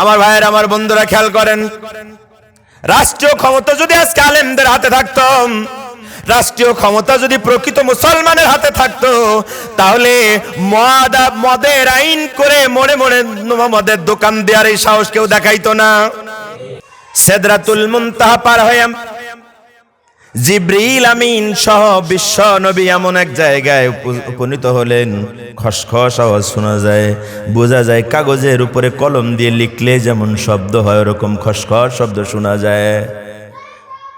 আমার ভাইয়ের, আমার বন্ধুরা খেয়াল করেন। রাষ্ট্রীয় ক্ষমতা যদি আজকে আলেমদের হাতে থাকতো, রাষ্ট্রীয় ক্ষমতা যদি প্রকৃত মুসলমানের হাতে থাকতো, তাহলে মদ, মদের আইন করে মনে মনে মদের দোকান দেওয়ার এই সাহস কেউ দেখাইতো না। সেদরাতুল মুনতাহা পার হয়ে জিব্রিল আমিন সহ বিশ্ব নবী এমন এক জায়গায় উপ- উপনীত হলেন। খসখস আওয়াজ শোনা যায়, বোঝা যায় কাগজের উপরে কলম দিয়ে লিখলে যেমন শব্দ হয় ওরকম খসখস শব্দ শোনা যায়।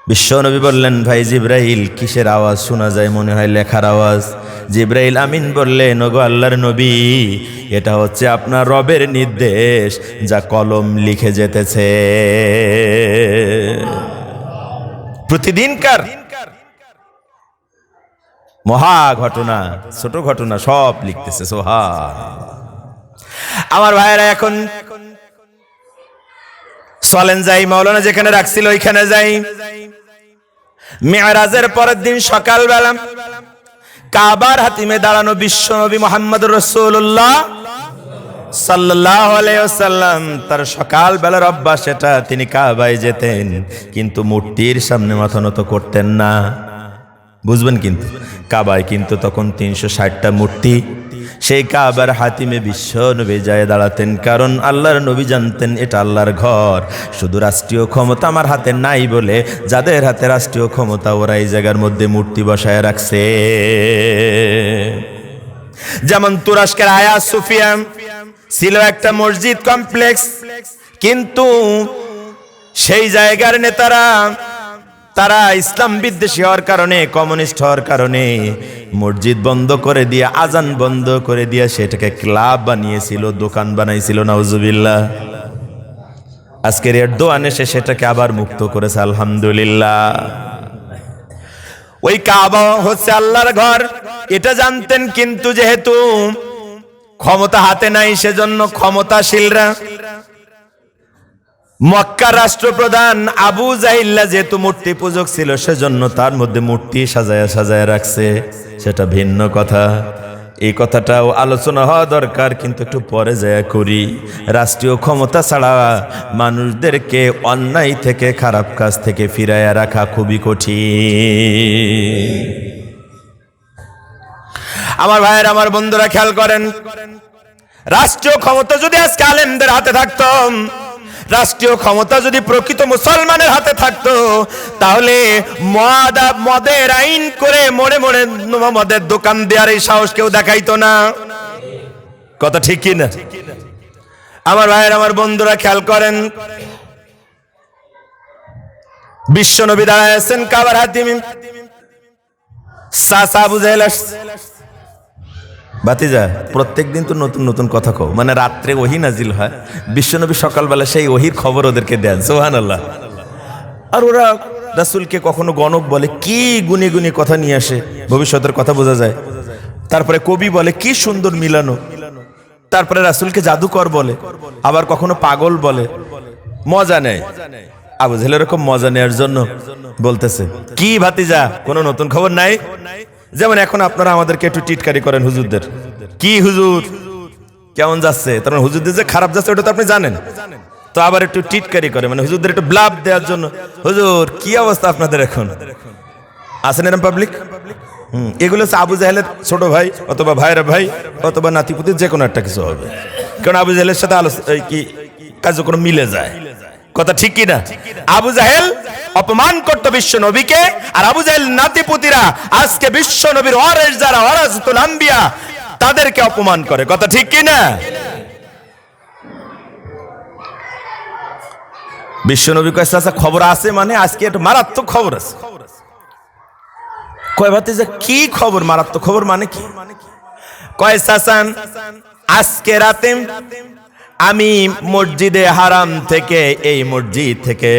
বিশ্ব নবী বললেন, ভাই জিব্রাইল, কিসের আওয়াজ শোনা যায়? মনে হয় লেখার আওয়াজ। জিব্রাইল আমিন বললেন, ওগো আল্লাহর নবী, এটা হচ্ছে আপনার রবের নির্দেশ যা কলম লিখে যেতেছে। প্রতিদিনকার মহা ঘটনা, ছোট ঘটনা সব লিখতেছে সোহা আমার ভাইয়েরা এখন চলেন যাই মাওলানা যেখানে রাখছিল ওইখানে যাই। মেয়ারাজের পরের দিন সকালবেলা কাবার হাতিমে দাঁড়ানো বিশ্ব নবী মোহাম্মদ রসুল্লাহ সাল্লাহ আলাইসাল্লাম তার সকাল বেলার অভ্যাস এটা, তিনি কাবায় যেতেন, কিন্তু মূর্তির সামনে মাথা নত করতেন না। বুঝবেন কিন্তু, কাবায় কিন্তু তখন তিনশো ষাটটা মূর্তি, সেই কাবার হাতিমে বিশ্ব নবী যায় দাঁড়াতেন, কারণ আল্লাহর নবী জানতেন এটা আল্লাহর ঘর। শুধু রাষ্ট্রীয় ক্ষমতা আমার হাতে নাই বলে, যাদের হাতে রাষ্ট্রীয় ক্ষমতা ওরা এই জায়গার মধ্যে মূর্তি বসায় রাখছে। যেমন তুরস্কের আয়া সুফিয়া ছিল একটা মসজিদ কমপ্লেক্স কিন্তু সেই জায়গার নেতারা, তারা ইসলাম বিদ্বেষী হওয়ার কারণে, কমিউনিস্ট হওয়ার কারণে মসজিদ বন্ধ করে দিয়ে, আজান বন্ধ করে দিয়ে সেটাকে ক্লাব বানিয়েছিল, দোকান বানাইছিল, নাউজুবিল্লাহ। আজকের এর দোয়ান এসে সেটাকে আবার মুক্ত করেছে, আলহামদুলিল্লাহ। ওই কাবা হচ্ছে আল্লাহর ঘর, এটা জানতেন কিন্তু যেহেতু ক্ষমতা হাতে নাই সেজন্য ক্ষমতাশীলরা। মক্কার রাষ্ট্রপ্রধান আবু জাহিল্লা যেহেতু মূর্তি পূজক ছিল, সেজন্য তার মধ্যে মূর্তি সাজায়া সাজায়া রাখছে। সেটা ভিন্ন কথা। এই কথাটাও আলোচনা হওয়া দরকার, কিন্তু একটু পরে যায় করি। রাষ্ট্রীয় ক্ষমতা ছাড়া মানুষদেরকে অন্যায় থেকে, খারাপ কাজ থেকে ফিরাইয়া রাখা খুবই কঠিন। আমার ভাইয়ের, আমার বন্ধুরা খেয়াল করেন। রাষ্ট্রীয় ক্ষমতা যদি আজকে আলেমদের হাতে থাকতো, রাষ্ট্রীয় ক্ষমতা যদি প্রকৃত মুসলমানের হাতে থাকতো, তাহলে মদ, মদের আইন করে মনে মনে মদের দোকান দেওয়ার এই সাহস কেউ দেখাইতো না। কথা ঠিক কি না? আমার ভাইয়ের, আমার বন্ধুরা খেয়াল করেন। বিশ্ব নবী দাঁড়ায় আছেন কাবার হাতিমি। সাসা বুঝাইল বাতিজা প্রত্যেক দিন তো নতুন নতুন কথা কও। মানে রাত্রে ওহি নাজিল হয়, বিশ্বনবী সকালবেলা সেই ওহির খবর ওদেরকে দেন সোহান আল্লাহ আর ওরা রাসুলকে কখনো গণক বলে, কি গুনে গুনে কথা নিয়ে আসে, ভবিষ্যতের কথা বোঝা যায়। তারপরে কবি বলে, কি সুন্দর মিলানো। তারপরে রাসুলকে জাদুকর বলে, আবার কখনো পাগল বলে। মজা নেয় আবু জেহেল এরকম মজা নেওয়ার জন্য বলতেছে, কি ভাতিজা, কোনো নতুন খবর নাই? যেমন এখন আপনারা আমাদেরকে একটু টিটকারি করেন হুজুরদের। কি হুজুর? কেমন যাচ্ছে? তার মানে হুজুরদের যে খারাপ যাচ্ছে, ওটা তো আপনি জানেন। তো আবার একটু টিটকারি করে মানে হুজুরদের একটু ব্লাব দেওয়ার জন্য। হুজুর, কি অবস্থা আপনাদের এখন? আছেন এরম পাবলিক হুম, এগুলো হচ্ছে আবু জাহেলের ছোট ভাই, অথবা ভাইয়ের ভাই, অথবা নাতিপুতির যে কোনো একটা কিছু হবে। কারণ আবু জাহেলের সাথে আলোচনা কি কার্যক্রম মিলে যায়। কথা ঠিক কি না আবু জাহেল অপমান করত বিশ্ব নবীকে, আর আবু জাহেল নাতিপুতিরা আজকে বিশ্ব নবীর ওয়ারেস যারা, ওয়ারাসতুল আম্বিয়া, তাদেরকে অপমান করে। কথা ঠিক কি না বিশ্ব নবী কয়েছে আচ্ছা খবর আছে মানে? আজকে একটা মারাত্মক খবর আছে। কয় ভাতে যে কি খবর? মারাত্মক খবর মানে কি? কয় সাসান আজকে রাতে আমি মসজিদে হারাম থেকে এই মসজিদ থেকে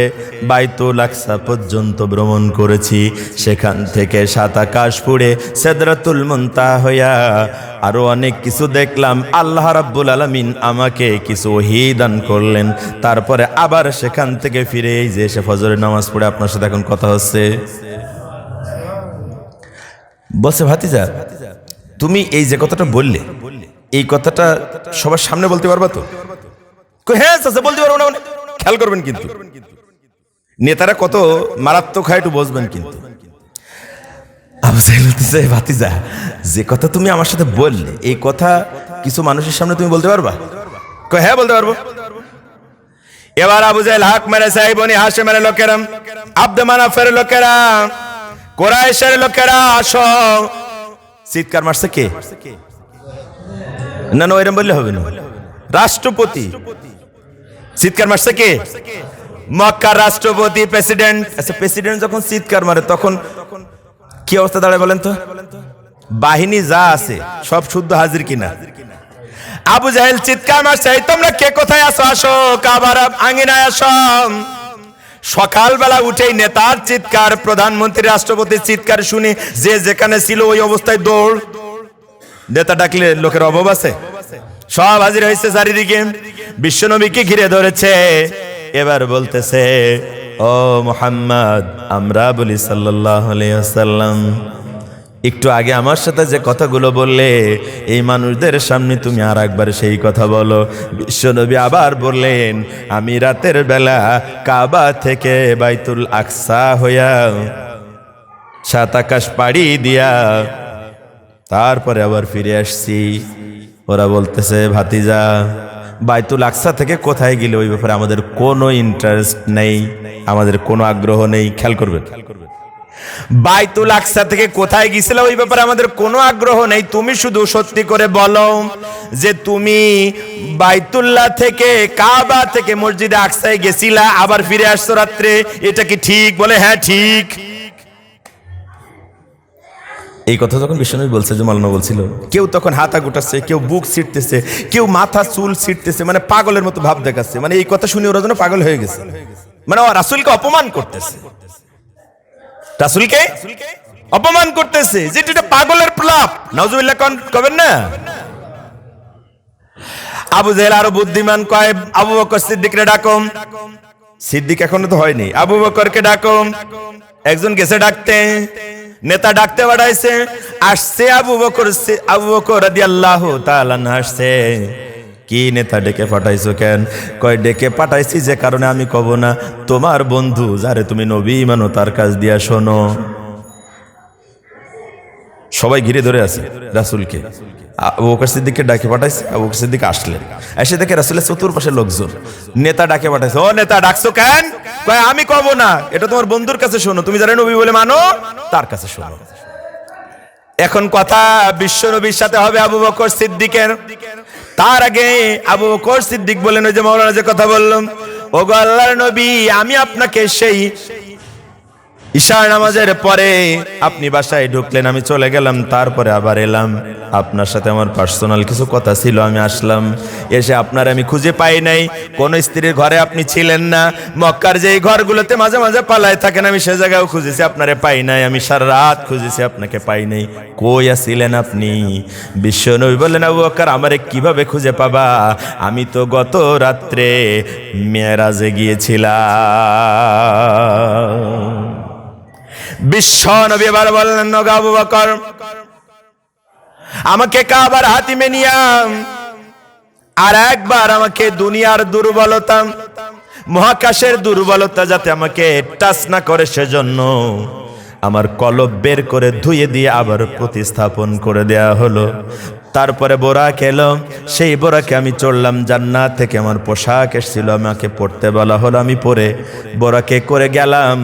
বাইতুল আকসা পর্যন্ত ভ্রমণ করেছি। সেখান থেকে সাত আকাশ পুড়ে সেদরাতুল মুনতা হইয়া আরও অনেক কিছু দেখলাম। আল্লাহ রাব্বুল আলামিন আমাকে কিছু ওহী দান করলেন। তারপরে আবার সেখান থেকে ফিরে এই যে এসে ফজরের নামাজ পড়ে আপনার সাথে এখন কথা হচ্ছে। বলছে, ভাতিজা, তুমি এই যে কথাটা বললে এই কথাটা সবার সামনে বলতে পারবা তো? হ্যাঁ বলতে পারব না মানে। খেয়াল করবেন কিন্তু। নেতারা কত মারাত্মক হয়, একটু বসবেন কিন্তু। ভাতিজা, যে কথা তুমি আমার সাথে বললে, এই কথা কিছু মানুষের সামনে তুমি বলতে পারবা? হ্যাঁ বলতে পারব। এবার আবু জাহেল হাক মেরে, সাহেব হাসে মেরে লোকেরা, আব্দ মানাফের লোকেরা, কোরাইশের লোকেরা, আসো। চিৎকার মারছে কে? না না ওইরকম বললে হবে না। রাষ্ট্রপতি। চিৎকার মারছে কে? মক্কার রাষ্ট্রপতি, প্রেসিডেন্ট। আচ্ছা প্রেসিডেন্ট যখন চিৎকার মারে, তখন কি অবস্থা দাঁড়ায় বলেন তো? বাহিনী যা আছে, সব শুদ্ধ হাজির কিনা? আবু জাহেল চিৎকার মারছে, "এই তোমরা কে? কোথায় আসো আসো, কাবার আঙিনায় আসো। সকালবেলা উঠেই নেতার চিৎকার প্রধানমন্ত্রী রাষ্ট্রপতির চিৎকার শুনে যে যেখানে ছিল ওই অবস্থায় দৌড় নেতা ডাকলে লোকের অভাব আছে। সব হাজির হয়েছে চারিদিকে। বিশ্বনবীকে ঘিরে ধরেছে। এবার বলতেছে, ও মোহাম্মদ, আমরা বলি সাল্লাম একটু আগে আমার সাথে যে কথাগুলো বললে, এই মানুষদের সামনে তুমি আর একবার সেই কথা বলো। বিশ্বনবী আবার বললেন, আমি রাতের বেলা কাবা থেকে বাইতুল আকসা হইয়া সাত আকাশ পাড়ি দিয়া তারপরে আবার ফিরে আসছি। ওরা বলতেছে, ভাতিজা, বাইতুল আকসা থেকে কোথায় গেলে ওই ব্যাপারে আমাদের কোনো ইন্টারেস্ট নেই, আমাদের কোনো আগ্রহ নেই, খেয়াল করবেন বাইতুল আকসা থেকে কোথায় গিয়েছিল ওই ব্যাপারে আমাদের কোনো আগ্রহ নেই, তুমি শুধু সত্যি করে বলো যে তুমি বাইতুল্লাহ থেকে কাবা থেকে মসজিদে আকসায় গেছিলা, আবার ফিরে আসছো রাত্রে, এটা কি ঠিক? বলে হ্যাঁ ঠিক। এই কথা যখন বিশ্বনবী বলছে, যে মালানা বলছিল, কেউ তখন হাতা গুটাচ্ছে কেউ বুক ছিটতেছে কেউ মাথা, চুল ছিটতেছে মানে পাগলের মতো ভাব দেখাচ্ছে। মানে এই কথা শুনে ওরা যেন পাগল হয়ে গেছে। মানে ও রাসুলকে অপমান করতেছে। রাসুলকে অপমান করতেছে। যেটা এটা পাগলের প্লাপ নজরুল্লাহ কবেন না? আবু জেহেল আরও বুদ্ধিমান কয় আবু বকর সিদ্দিকরে ডাকম। সিদ্দিক এখনও তো হয়নি। আবু বকরকে ডাকম। একজন গেছে ডাকতে। নেতা ডাকতে বাড়াইছে, আসছে আবু বকর আবু বকর রাদিয়াল্লাহু আল্লাহ আসছে। কি নেতা ডেকে পাঠাইছো কেন? কয়, ডেকে পাঠাইছি যে কারণে আমি কব না, তোমার বন্ধু যারে তুমি নবী মানো তার কাজ দিয়া শোনো। সবাই ঘিরে ধরে আছে রাসুলকে। আবু বকর সিদ্দিককে ডাকে পাঠাইছে আবু বকর সিদ্দিক আসলেন। এসে দেখে রাসুলের চতুর্পাশে লোকজন, নেতা ডাকে পাঠাইছে, ও নেতা, ডাকছো কেন? কয়, আমি কব না, এটা তোমার বন্ধুর কাছে শোনো, তুমি যারা নবী বলে মানো? তার কাছে শোনো। এখন কথা বিশ্ব নবীর সাথে হবে আবু বকর সিদ্দিকের। তার আগে আবু বকর সিদ্দিক বলেন, ওই যে মৌলানা যে কথা বললাম ও গো আল্লাহর নবী, আমি আপনাকে সেই ঈশার নামাজের পরে আপনি বাসায় ঢুকলেন, আমি চলে গেলাম, তারপরে আবার এলাম। আপনার সাথে আমার পার্সোনাল কিছু কথা ছিল, আমি আসলাম। এসে আপনার আমি খুঁজে পাই নাই। কোন স্ত্রীর ঘরে আপনি ছিলেন না। মক্কার যেই ঘরগুলোতে মাঝে মাঝে পালায় থাকেন, আমি সে জায়গায় খুঁজেছি, আপনারে পাই নাই। আমি সারা রাত খুঁজেছি, আপনাকে পাই নাই। কই আসিলেন আপনি? বিশ্ব নবী বললেন, আবু বকর, আমারে কীভাবে খুঁজে পাবা? আমি তো গত রাত্রে মেয়েরাজে গিয়েছিলাম। বিশ্ব নবী এবার বললেন, নগা আবু বকর, আমাকে কাবার হাতিমে নিয়াম আর একবার আমাকে দুনিয়ার দুর্বলতা, মহাকাশের দুর্বলতা যাতে আমাকে টাচ না করে সেজন্য আমার কলব বের করে ধুয়ে দিয়ে আবার প্রতিস্থাপন করে দেয়া হলো। তারপরে বোরাক এলো সেই বোরাকে আমি চড়লাম জান্নাত থেকে, আমার পোশাক এসেছিল, আমাকে পড়তে বলা হলো, আমি পরে বোরাকে করে গেলাম।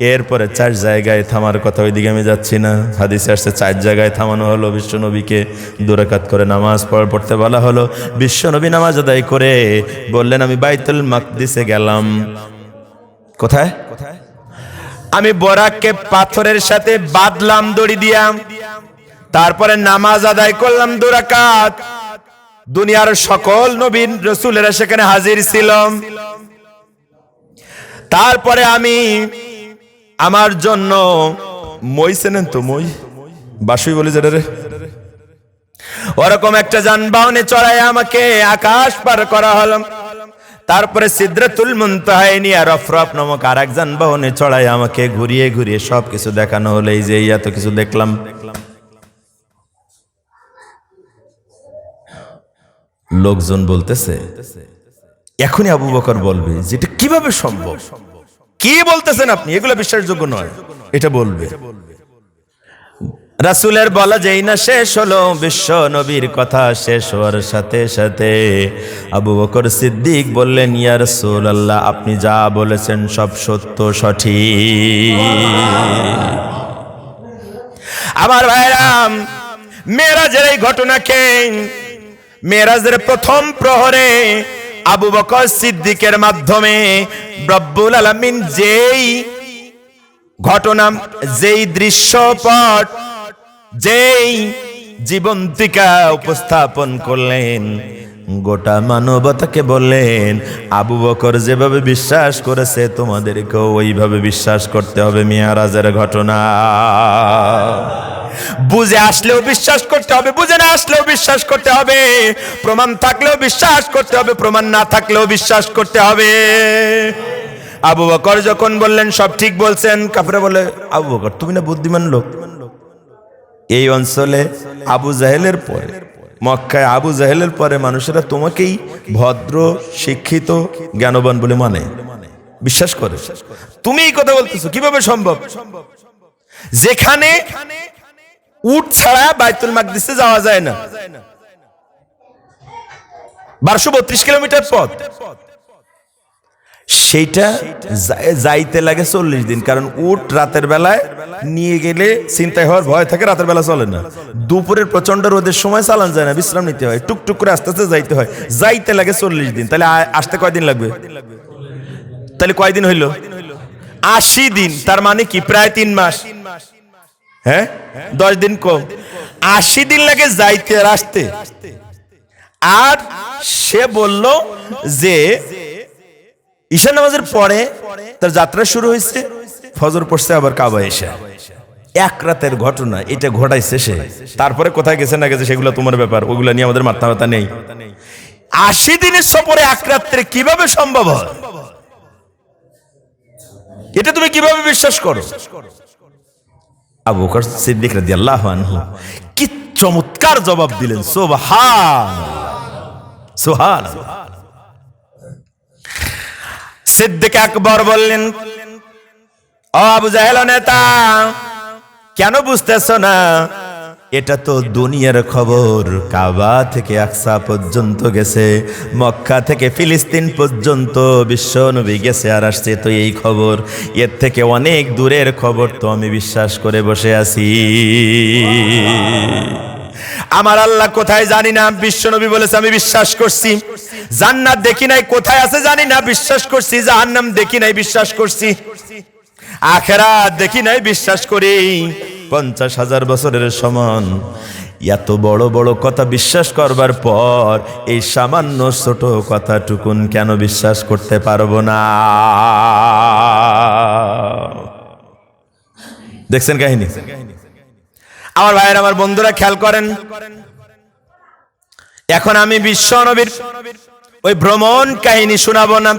এরপরে চার জায়গায় থামার কথা ওইদিকে আমি যাচ্ছি না। হাদিসে আসছে, চার জায়গায় থামানো হলো বিশ্বনবীকে দুরাকাত করে নামাজ পড় পড়তে বলা হলো। বিশ্বনবী নামাজ আদায় করে বললেন, আমি বাইতুল মাকদিসে গেলাম। কোথায়? আমি বরাককে পাথরের সাথে বাঁধলাম দড়ি দিয়া। তারপরে নামাজ আদায় করলাম দুরাকাত দুনিয়ার সকল নবীন রসুলেরা সেখানে হাজির ছিলাম। তারপরে আমি আমার জন্য মই চেনেন তো মই? বাসুই বলে যেটা রে। ওরকম একটা যানবাহনে চড়াই আমাকে আকাশ পার করা হলো। তারপরে সিদ্রাতুল মুনতাহায় নিয়ে রফরফ নামক আর এক যানবাহনে চড়াই আমাকে ঘুরিয়ে ঘুরিয়ে সব কিছু দেখানো হলো। এই যে এত কিছু দেখলাম। লোকজন বলতেছে, এখনই আবু বকর বলবে যে এটা কীভাবে সম্ভব? কি বলতেছেন আপনি? এগুলো বিশ্বাসযোগ্য নয়। এটা বলবে। রাসুলের বলা যেই না শেষ হলো, বিশ্ব নবীর কথা শেষ হওয়ার সাথে সাথে আবু বকর সিদ্দিক বললেন, ইয়া রাসূল আল্লাহ আপনি যা বলেছেন সব সত্য, সঠিক। আমার ভাইরাম, মেরাজের এই ঘটনাকে, মেরাজের প্রথম প্রহরে আবু বকর সিদ্দিকের মাধ্যমে রব্বুল আলামিন যেই ঘটনা, যেই দৃশ্যপট, যেই জীবন্তিকা উপস্থাপন করলেন, গোটা মানবতাকে বললেন, আবু বকর যেভাবে বিশ্বাস করেছে, তোমাদেরকেও ওইভাবে বিশ্বাস করতে হবে মিয়ারাজের ঘটনা। বুঝে আসলেও বিশ্বাস করতে হবে, বুঝে না আসলেও বিশ্বাস করতে হবে। প্রমাণ থাকলেও বিশ্বাস করতে হবে, প্রমাণ না থাকলেও বিশ্বাস করতে হবে। আবু বকর যখন বললেন, সব ঠিক বলছেন কাপড়ে বলে আবু বকর, তুমি না বুদ্ধিমান লোক? এই অঞ্চলে আবু জাহেলের পরে, মক্কায় আবু জাহেলের পরে মানুষেরা তোমাকেই ভদ্র, শিক্ষিত, জ্ঞানবান বলে মানে। বিশ্বাস করে। তুমি এই কথা বলতেছো, কীভাবে সম্ভব? যেখানে উট ছাড়া বাইতুল মাকদিসে যাওয়া যায় না। বারোশো বত্রিশ কিলোমিটার পথ। সেইটা যাইতে লাগে চল্লিশ দিন, কারণ উট রাতের বেলায় নিয়ে গেলে চিন্তায় হওয়ার ভয় থাকে, রাতের বেলা চলে না। দুপুরের প্রচণ্ড রোদের সময় চালান যায় না, বিশ্রাম নিতে হয়, টুকটুক করে আস্তে আস্তে যাইতে হয়। যাইতে লাগে চল্লিশ দিন, তাহলে আসতে কয়দিন লাগবে? তাহলে কয়দিন হইল? আশি দিন, তার মানে কি? প্রায় তিন মাস। হ্যাঁ? দশ দিন কম। আশি দিন লাগে যাইতে আর আসতে। আর সে বলল যে ঈশা নামাজের পরে তার যাত্রা শুরু হয়েছে, ফজর পড়ছে, আবার কাবা এসে। এক রাতের ঘটনা, এটা ঘটাইছে সে। তারপরে কোথায় গেছে, না গেছে, সেগুলো তোমার ব্যাপার, ওগুলো নিয়ে আমাদের মাথা ব্যথা নেই। আশি দিনের সফরে এক রাত্রে কীভাবে সম্ভব হয়? এটা তুমি কীভাবে বিশ্বাস করো? আবু বকর সিদ্দিক রাদিয়াল্লাহু আনহু কি চমৎকার জবাব দিলেন সুবহান সুবহান সিদ্দিক আকবর বললেন ও নেতা, কেন বুঝতেছ না? এটা তো দুনিয়ার খবর। কাবা থেকে আকসা পর্যন্ত গেছে, মক্কা থেকে ফিলিস্তিন পর্যন্ত বিশ্ব নবী গেছে আর আসছে তো এই খবর। এর থেকে অনেক দূরের খবর তো আমি বিশ্বাস করে বসে আছি। আমার আল্লাহ কোথায় জানি না বিশ্বনবী বলেছে আমি বিশ্বাস করছি। জান্নাত দেখি নাই, কোথায় আছে জানি না, বিশ্বাস করছি। জাহান্নাম দেখি নাই, বিশ্বাস করছি। আখেরা দেখি নাই, বিশ্বাস করি। পঞ্চাশ হাজার বছরের সমান। এত বড় বড় কথা বিশ্বাস করবার পর এই সামান্য ছোট কথাটুকুন কেন বিশ্বাস করতে পারব না? দেখছেন কাহিনী? আমার ভাইয়ের, আমার বন্ধুরা খেয়াল করেন। এখন আমি বিশ্ব নবীর ওই ভ্রমণ কাহিনী শোনাবো না।